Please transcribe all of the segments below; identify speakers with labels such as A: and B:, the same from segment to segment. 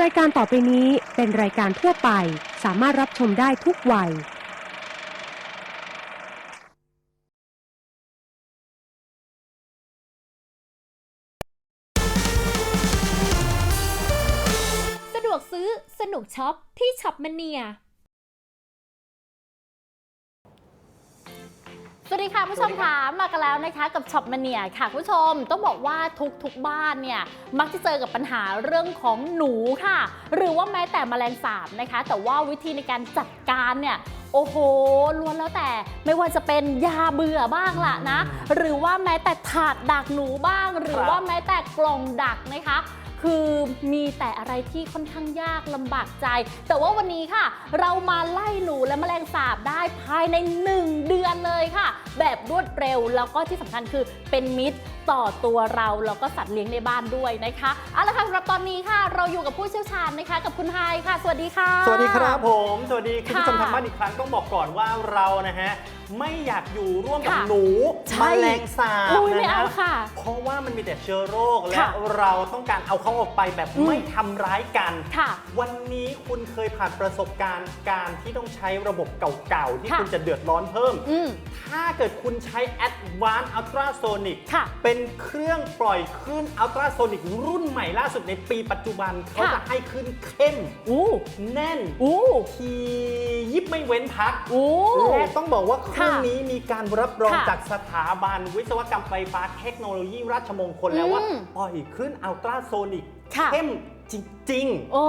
A: รายการต่อไปนี้เป็นรายการทั่วไป สามารถรับชมได้ทุกวัย
B: สะดวกซื้อสนุกช็อปที่ช็อปมเนีย สวัสดีค่ะผู้ชมค่ะมากันแล้วนะคะกับช็อปมเนียค่ะคุณผู้ชมต้องบอกว่าทุกทุกๆบ้านเนี่ยมักจะเจอกับปัญหาเรื่องของหนูค่ะ หรือว่าแม้แต่แมลงสาบนะคะ แต่ว่าวิธีในการจัดการเนี่ยโอ้โหล้วนแล้วแต่ไม่ว่าจะเป็นยาเบื่อบ้างล่ะนะ หรือว่าแม้แต่ถาดดักหนูบ้าง หรือว่าแม้แต่กล่องดักนะคะ คือมีแต่อะไรที่ค่อนข้างยากลำบากใจ แต่ว่าวันนี้ค่ะ เรามาไล่หนูและแมลงสาบได้ภายใน 1 เดือนเลยค่ะ แบบรวดเร็วแล้วก็ที่สำคัญคือเป็นมิตรต่อตัวเราแล้วก็สัตว์เลี้ยงในบ้านด้วยนะคะเอาละค่ะสำหรับตอนนี้ค่ะ เราอยู่กับผู้เชี่ยวชาญนะคะ กับคุณไฮายค่ะ สวัสดีค่ะ
C: สวัสดีครับผม สวัสดีคุณผู้ชม
B: ค่ะ
C: ทางบ้านอีกครั้งต้องบอกก่อนว่าเรานะฮะ ไม่อยากอยู่ร่วมกับ
B: ค่ะ
C: หนู
B: ใช่
C: แมลงสาบ
B: อุ้ย
C: นะ
B: ไม่
C: ฮะ
B: เอาค่ะ
C: เพราะว่ามันมีแต่เชื้อโรคและ
B: ค่ะ
C: เราต้องการเอาเขาออกไปแบบ
B: อืม
C: ไม่ทำร้ายกัน
B: ค่ะ
C: วันนี้คุณเคยผ่านประสบการณ์การที่ต้องใช้ระบบเก่าๆ ที่
B: ค่ะ
C: คุณจะเดือดร้อนเพิ่ม
B: อืม
C: ถ้าเกิดคุณใช้ Advanced Ultrasonic
B: ค่ะ
C: เป็นเครื่องปล่อยคลื่น Ultrasonic รุ่นใหม่ล่าสุดในปีปัจจุบัน เขา
B: ค่ะ
C: จะให้คลื่นเข้ม
B: อู้
C: แน่น
B: อู้
C: ทียิบไม่เว้นพัก
B: อู้
C: และต้องบอกว่าเครื่อง
B: ค่ะ
C: นี้มีการรับรอง
B: ค่ะ
C: จากสถาบันวิศวกรรมไฟฟ้าเทคโนโลยีราชมงคลแล้วว่า
B: อืม
C: ปล่อยคลื่นอัลตราโซนิก
B: ค่ะ
C: เข้มจริง
B: โอ้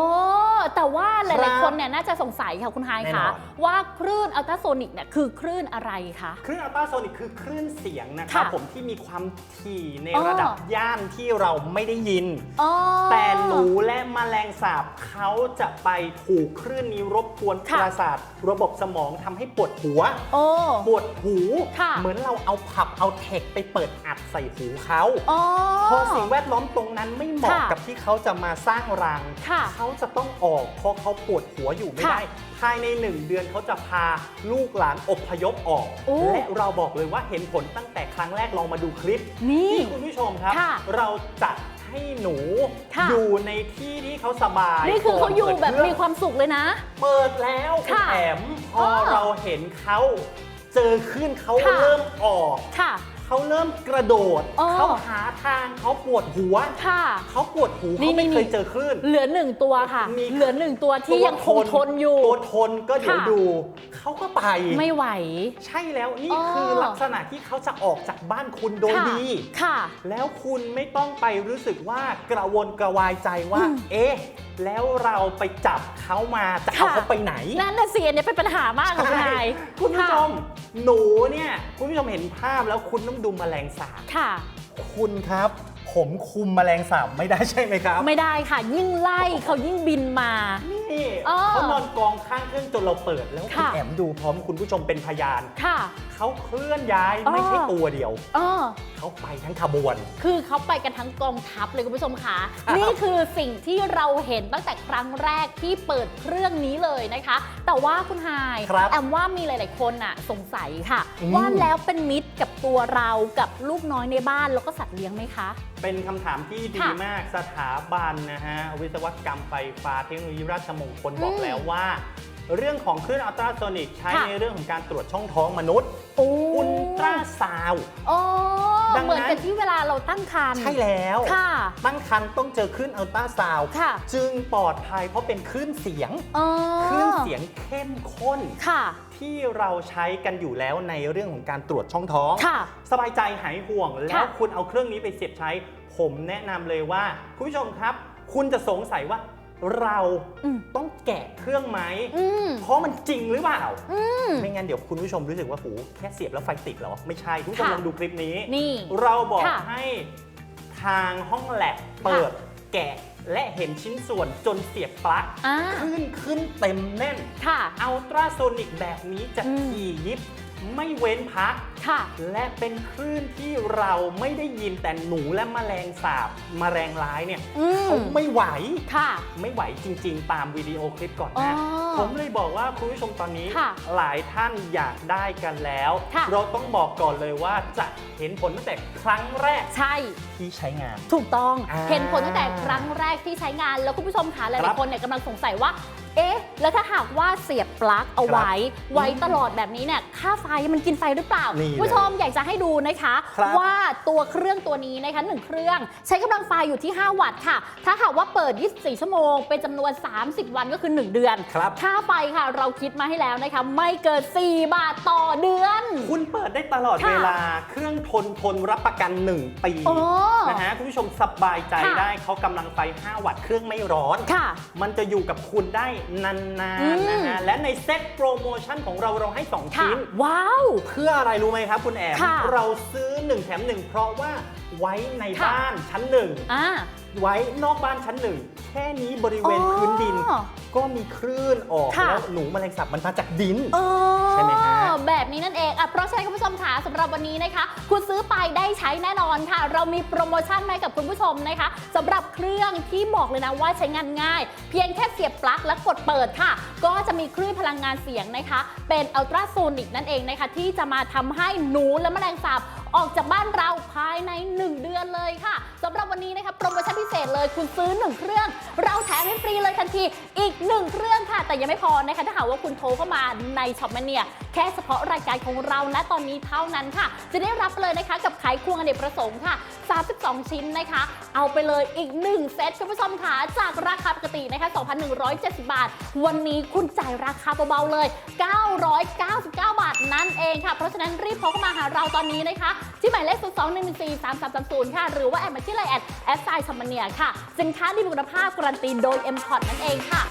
B: แต่ว่าห
C: ครั
B: ลาย
C: บ
B: ๆคนเนี่ยน่าจะสงสัยค่ะคุณไฮาย
C: แน่น
B: คะ
C: อน
B: ว่าคลื่นอัลตราโซนิกเนี่ยคือคลื่นอะไรคะ
C: ๆคลื่นอัลตราโซนิกคือคลื่นเสียงนะครับ
B: ค่ะ
C: ผมที่มีความถี่ใน
B: อ๋อ
C: ระดับย่านที่เราไม่ได้ยิน
B: อ๋อ
C: แต่หนูและแมลงสาบเขาจะไปถูกคลื่นนี้รบกวน
B: ค่ะ
C: ประสาทระบบสมองทำให้ปวดหัว
B: โอ้
C: ปวดหู
B: ค่ะ
C: เหมือนเราเอาผับเอาเทคไปเปิดอัดใส่หูเขา
B: อ๋อ
C: พอสิ่งแวดล้อมตรงนั้นไม่เหมาะ
B: ค่ะ
C: กับที่เขาจะมาสร้างรัง
B: ค่ะ
C: เขาจะต้องออกเพราะเขาปวดหัวอยู่ไม่
B: ค่ะ
C: ได้ ภายในหนึ่งเดือนเขาจะพาลูกหลานอพยพออก
B: โอ้
C: และเราบอกเลยว่าเห็นผลตั้งแต่ครั้งแรกลองมาดูคลิป
B: นี่
C: ที่คุณผู้ชมครับ
B: ค่ะ
C: เราจัดให้หนู
B: ค่ะ
C: อยู่ในที่ที่เขาสบาย
B: นี่คือเขาอยู่
C: ก่น
B: แบบ
C: ปิดเครื่
B: มี
C: ง
B: ความสุขเลยนะ
C: เปิดแล้วคุณ
B: ค่ะ
C: แอมพอ
B: เออ
C: เราเห็นเขาเจอขึ้นเขา
B: ค่ะ
C: เริ่มออก
B: ค่ะ
C: เขาเริ่มกระโดด
B: เออ
C: เขาหาทางเขาปวดหัว
B: ค่ะ
C: เขาปวดหู
B: นี่
C: เขาไม่
B: นี่
C: เคยเจอคลื่น
B: เหลือหนึ่งตัวค่ะ
C: มี
B: เหลือหนึ่งตัวที่ยังคงทนอยู่
C: ตัวทนก็เดี๋ยว
B: ค่ะ
C: ดู เขาก็ไป
B: ไม่ไหว
C: ใช่แล้วนี่
B: อ๋อ
C: คือลักษณะที่เขาจะออกจากบ้านคุณโดย
B: ค่ะ
C: ดี
B: ค่ะ
C: แล้วคุณไม่ต้องไปรู้สึกว่ากระวนกระวายใจว่า
B: อืม
C: เอ๊ะ แล้วเราไปจับเขามาจะเอา
B: ค่ะ
C: เขาไปไหน
B: นั่นน่ะเสียเนี่ยเป็นปัญหามากค่ะคุณ
C: ใช่
B: นาย
C: คุณผู้ชม
B: ค่ะ
C: หนูเนี่ยคุณผู้ชมเห็นภาพแล้วคุณต้องดูแมลงสาบ
B: ค่ะ
C: คุณครับ ผมคุมแมลงสาบไม่ได้ใช่ไหมครับ
B: ไม่ได้ค่ะ ยิ่งไล่เขายิ่งบินมา
C: นี่
B: เออ
C: เขานอนกองข้างเครื่องจนเราเปิดแล้วคุณ
B: ค่ะ
C: แอมดูพร้อมคุณผู้ชมเป็นพยาน
B: ค่ะ
C: เขาเคลื่อนย้าย
B: อ๋อ
C: ไม่ใช่ตัวเดียว
B: เออ
C: เขาไปทั้งขบวน
B: คือเขาไปกันทั้งกองทัพเลยคุณผู้ชมค่ะ
C: ครับ
B: นี่คือสิ่งที่เราเห็นตั้งแต่ครั้งแรกที่เปิดเครื่องนี้เลยนะคะ แต่ว่าคุณไฮาย
C: ครับ
B: แอมว่ามีหลาย ๆ คนน่ะสงสัยค่ะ
C: อืม
B: ว่าแล้วเป็นมิตรกับตัวเรากับลูกน้อยในบ้านแล้วก็สัตว์เลี้ยงไหมคะ
C: เป็นคำถามที่ดี
B: ค่ะ
C: มากสถาบันนะฮะ วิศวกรรมไฟฟ้าเทคโนโลยีราชมงคลบอก
B: อืม
C: แล้วว่า เรื่องของคลื่นอัลตราโซนิกใช้
B: ค่ะ
C: ในเรื่องของการตรวจช่องท้องมนุษย์
B: โอ้
C: อุลตราซาวด์
B: โอ้
C: ดังนั้น
B: เหมือนกับที่เวลาเราตั้งครรภ์
C: ใช่แล้ว
B: ค่ะ
C: ตั้งครรภ์ต้องเจอคลื่นอัลตราซาวด์
B: ค่ะ
C: จึงปลอดภัยเพราะเป็นคลื่นเสียง
B: อ๋อ
C: คลื่นเสียงเข้มข้น
B: ค่ะ
C: ที่เราใช้กันอยู่แล้วในเรื่องของการตรวจช่องท้อง
B: ค่ะ
C: สบายใจหายห่วง แล้วคุณเอาเครื่องนี้ไปเสียบใช้ ผมแนะนำเลยว่า คุณผู้ชมครับ คุณจะสงสัยว่า เรา
B: อืม
C: ต้องแกะเครื่องไหม
B: อืม
C: เพราะมันจริงหรือเปล่า
B: อืม
C: ไม่งั้นเดี๋ยวคุณผู้ชมรู้สึกว่าหูแค่เสียบแล้วไฟติดเหรอ ไม่ใช่คุณผู้ชม
B: ค่ะ
C: ลองดูคลิปนี้
B: นี่
C: เราบอก
B: ค่ะ
C: ให้ทางห้องแลบเปิดแกะและเห็นชิ้นส่วนจนเสียบปลั๊ก
B: อ่า
C: ขึ้นขึ้นเต็มแน่น
B: ค่ะ
C: อัลตราโซนิกแบบนี้จะ
B: อืม
C: ถี่ยิบ ไม่เว้นพัก
B: ค่ะ
C: และเป็นคลื่นที่เราไม่ได้ยินแต่หนูและแมลงสาบแมลงร้ายเนี่ย
B: อืม
C: เขาไม่ไหว
B: ค่ะ
C: ไม่ไหวจริง ๆ ตามวิดีโอคลิปก่อนหน้า
B: อ๋อ
C: ผมเลยบอกว่าคุณผู้ชมตอนนี้
B: ค่ะ
C: หลายท่านอยากได้กันแล้ว
B: ค่ะ
C: เราต้องบอกก่อนเลยว่าจะเห็นผลตั้งแต่ครั้งแรก
B: ใช่
C: ที่ใช้งาน
B: ถูกต้อง
C: อ่า
B: เห็นผลตั้งแต่ครั้งแรกที่ใช้งานแล้วคุณผู้ชมคะห
C: ครั
B: ลาย
C: บ
B: ๆคนเนี่ยกำลังสงสัยว่า เอ๊ะ แล้วถ้าหากว่าเสียบปลั๊กเอาไว้ ไว้ตลอดแบบนี้เนี่ยค่าไฟมันกินไฟหรือเปล่า
C: นี่เลย
B: คุณผู้ชมอยากจะให้ดูนะคะ
C: ครับ
B: ว่าตัวเครื่องตัวนี้นะคะหนึ่งเครื่อง ใช้กำลังไฟอยู่ที่ 5 วัตต์ค่ะ ถ้าหากว่าเปิด 24 ชั่วโมง เป็นจำนวน 30 วันก็คือ 1 เดือน
C: ครับ
B: ค่าไฟค่ะเราคิดมาให้แล้วนะคะ ไม่เกิน4บาทต่อเดือน
C: คุณเปิดได้ตลอด
B: ค่ะ
C: เวลาเครื่องทนทนรับประกัน 1 ปี
B: โอ้
C: นะฮะคุณผู้ชมสบายใจ
B: ค่ะ
C: ได้เขากำลังไฟ 5 วัตต์เครื่องไม่ร้อน
B: ค่ะ
C: มันจะอยู่กับคุณได้นาน
B: อืม
C: ๆนะฮะและในเซ็ตโปรโมชั่นของเราเราให้ 2
B: ค่ะ
C: ชิ้น
B: ว้าว
C: เพื่ออะไรรู้ไหมครับคุณแอม
B: ค่ะ
C: เราซื้อ 1 แถม 1 เพราะว่าไว้ใน
B: ค่ะ
C: บ้านชั้นหนึ่ง
B: อ่า
C: ไว้นอกบ้านชั้นหนึ่งแค่นี้บริเวณพื้นดิน
B: อ๋อ
C: ก็มีคลื่นออก
B: ค่ะ
C: แล้วหนูแมลงสาบมันมาจากดิน
B: เออ
C: ใช่ไหมฮะ
B: แบบนี้นั่นเองอะเพราะฉะนั้นคุณผู้ชมค่ะสำหรับวันนี้นะคะ คุณซื้อไปได้ ใช้แน่นอนค่ะ เรามีโปรโมชั่นมาให้กับคุณผู้ชมนะคะสำหรับเครื่องที่บอกเลยนะว่าใช้งานง่าย เพียงแค่เสียบปลั๊กและกดเปิดค่ะ ก็จะมีคลื่นพลังงานเสียงนะคะ เป็นอัลตราโซนิกนั่นเองนะคะ ที่จะมาทำให้หนูและแมลงสาบ ออกจากบ้านเราภายใน 1 เดือนเลยค่ะสำหรับวันนี้นะคะโปรโมชั่นพิเศษเลยคุณซื้อ 1 เครื่อง เราแถมให้ฟรีเลยทันทีอีก 1 เครื่องค่ะ แต่ยังไม่พอนะคะถ้าหากว่าคุณโทรเข้ามาในช็อปแมเนียแค่เฉพาะรายการของเราณตอนนี้เท่านั้นค่ะ จะได้รับเลยนะคะกับไขควงอเนกประสงค์ค่ะ 32 ชิ้นนะคะ เอาไปเลยอีก 1 เซตคุณผู้ชมค่ะจากราคาปกตินะคะ 2,170 บาท วันนี้คุณจ่ายราคาเบาๆเลย 999 บาทนั่นเองค่ะ เพราะฉะนั้นรีบโทรเข้ามาหาเราตอนนี้นะคะที่หมายเลข 0 2 1 1 4 3 3 3 0 ค่ะ หรือว่าแอดมาที่ไลน์แอดแอดไซน์ชัมเนียค่ะ สินค้าดีมีคุณภาพการันตีโดย m c o t นั่นเองค่ะ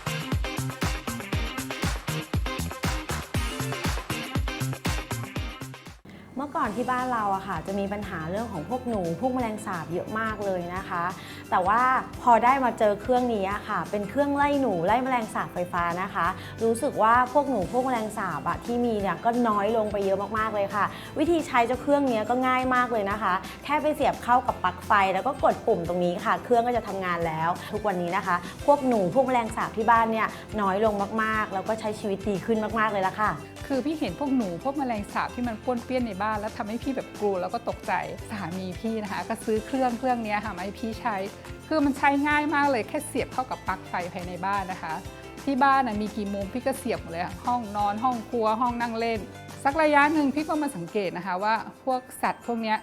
D: เมื่อก่อนที่บ้านเราอะค่ะ จะมีปัญหาเรื่องของพวกหนูพวกแมลงสาบเยอะมากเลยนะคะ แต่ว่าพอได้มาเจอเครื่องนี้อะค่ะ เป็นเครื่องไล่หนูไล่แมลงสาบไฟฟ้านะคะ รู้สึกว่าพวกหนูพวกแมลงสาบอะที่มีเนี่ยก็น้อยลงไปเยอะมากๆเลยค่ะ วิธีใช้เจ้าเครื่องนี้ก็ง่ายมากเลยนะคะ แค่ไปเสียบเข้ากับปลั๊กไฟ แล้วก็กดปุ่มตรงนี้ค่ะ เครื่องก็จะทำงานแล้ว ทุกวันนี้นะคะ พวกหนูพวกแมลงสาบที่บ้านเนี่ยน้อยลงมากๆ แล้วก็ใช้ชีวิตดีขึ้นมากๆเลยละค่ะ
E: คือพี่เห็นพวกหนูพวกแมลงสาบที่มันป้วนเปี้ยนในบ้าน แล้วทำให้พี่แบบกลัวแล้วก็ตกใจสามีพี่นะคะ ก็ซื้อเครื่องเครื่องนี้ค่ะมาให้พี่ใช้คือมันใช้ง่ายมากเลยแค่เสียบเข้ากับปลั๊กไฟภายในบ้านนะคะ ที่บ้านนะมีกี่มุมพี่ก็เสียบหมดเลยห้องนอนห้องครัวห้องนั่งเล่น สักระยะหนึ่งพี่ก็มาสังเกตนะคะว่าพวกสัตว์พวกเนี้ย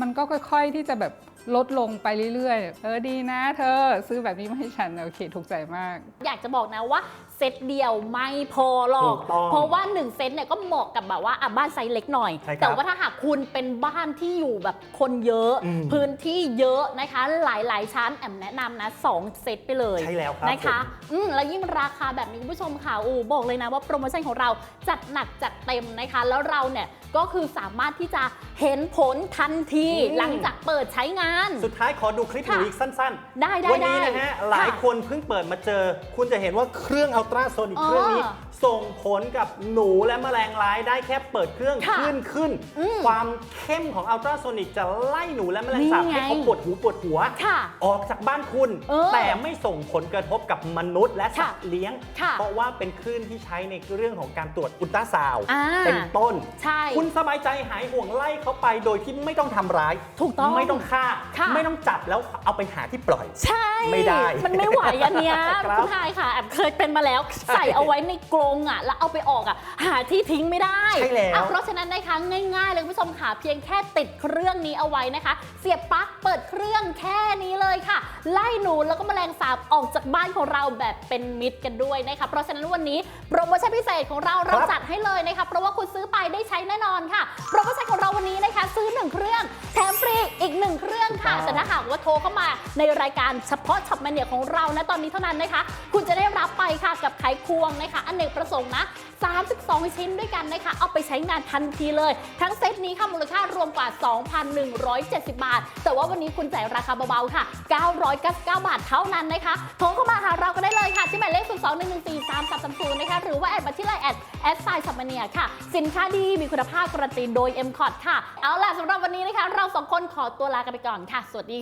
E: มันก็ค่อย ๆที่จะแบบลดลงไปเรื่อยๆ เออดีนะเธอ ซื้อแบบนี้มาให้ฉัน โอเค ถูกใจมาก
B: อยากจะบอกนะว่า ซตเดียวไม่พอหรอก
C: ถูกต้อง
B: เพราะว่า 1 เซตเนี่ยก็เหมาะกับแบบว่าอะบ้านไซส์เล็กหน่อย
C: ใช่ครับ
B: แต่ว่าถ้าหากคุณเป็นบ้านที่อยู่แบบคนเยอะ
C: อืม
B: พื้นที่เยอะนะคะ หลายๆ ชั้นแอมแนะนำนะ 2 เซตไปเลย
C: ใช่แล้วครับ
B: นะคะ
C: ผม
B: อืมแล้วยิ่งราคาแบบนี้คุณผู้ชมค่ะอูบอกเลยนะว่าโปรโมชั่นของเราจัดหนักจัดเต็มนะคะ แล้วเราเนี่ยก็คือสามารถที่จะเห็นผลทันที
C: อืม
B: หลังจากเปิดใช้งาน
C: สุดท้ายขอดูคลิปหนู
B: ค่ะ
C: อีกสั้น
B: ได้ได้
C: วันี้
B: ได้
C: นะฮะ หลาย
B: ค่ะ
C: คนเพิ่งเปิดมาเจอ คุณจะเห็นว่าเครื่องอัลตราโซนิก
B: อ๋อ
C: เครื่องนี้ ส่งผลกับหนูและแมลงร้ายได้แค่เปิดเครื่อง
B: ค่ะ
C: ขึ้นขึ้น
B: อืม
C: ความเข้มของอัลตราโซนิกจะไล่หนูและแมลงสาบ
B: นี่ไง
C: ให้เขาปวดหูปวดหัว
B: ค่ะ
C: ออกจากบ้านคุณ
B: เออ
C: แต่ไม่ส่งผลกระทบกับมนุษย์และสัตว์เลี้ยง
B: ค่ะ
C: เพราะว่าเป็นคลื่นที่ใช้ในเรื่องของการตรวจอุลตราซาวด์
B: อ่า
C: เป็นต้น
B: ใช่
C: คุณสบายใจหายห่วงไล่เขาไปโดยที่ไม่ต้องทำร้าย
B: ถูกต้อง
C: ไม่ต้องฆ่า
B: ค่ะ
C: ไม่ต้องจับแล้วเอาไปหาที่ปล่อย
B: ใช่
C: ไม่ได้
B: มันไม่ไหวอันเนี้ย
C: ครับ
B: คุณทายค่ะแอบเคยเป็นมาแล้วใส่เอาไว้ในกรงอะแล้วเอาไปออกอะหาที่ทิ้งไม่ได้
C: ใช่แล้ว
B: อะเพราะฉะนั้นนะคะง่ายๆเลยคุณผู้ชมค่ะเพียงแค่ติดเครื่องนี้เอาไว้นะคะ เสียบปลั๊กเปิดเครื่องแค่นี้เลยค่ะ ไล่หนูแล้วก็แมลงสาบออกจากบ้านของเราแบบเป็นมิตรกันด้วยนะคะเพราะฉะนั้นวันนี้โปรโมชั่นพิเศษของเราเราจัดให้เลยนะคะเพราะว่าคุณซื้อไปได้ใช้แน่นอนค่ะโปรโมชั่นของเราวันนี้นะคะซื้อหนึ่งเครื่องแถมฟรีอีกหนึ่งเครื่องค่ะ
C: ถูกต้อง
B: แต่ถ้าหากว่าโทรเข้ามาในรายการเฉพาะช็อปแมเนียของเรานะตอนนี้เท่านั้นนะคะ คุณจะได้รับไปค่ะกับไขควงนะคะอเนกประสงค์นะ32 ชิ้นด้วยกันนะคะ เอาไปใช้งานทันทีเลย ทั้งเซตนี้ค่ะมูลค่ารวมกว่า 2,170 บาท แต่ว่าวันนี้คุณจ่ายราคาเบาๆค่ะ 999 บาทเท่านั้นนะคะโทรเข้ามาหาเราก็ได้เลยค่ะ ที่หมายเลข 0 2 1 1 4 3 3 3 0นะคะ หรือว่าแอดมาที่ไลน์แอดแอดไซน์สัมมเนียค่ะ สินค้าดีมีคุณภาพการันตีโดย m c o t ค่ะ เอาล่ะสำหรับวันนี้นะคะ เราสองคนขอตัวลากันไปก่อนค่ะ สวัสดี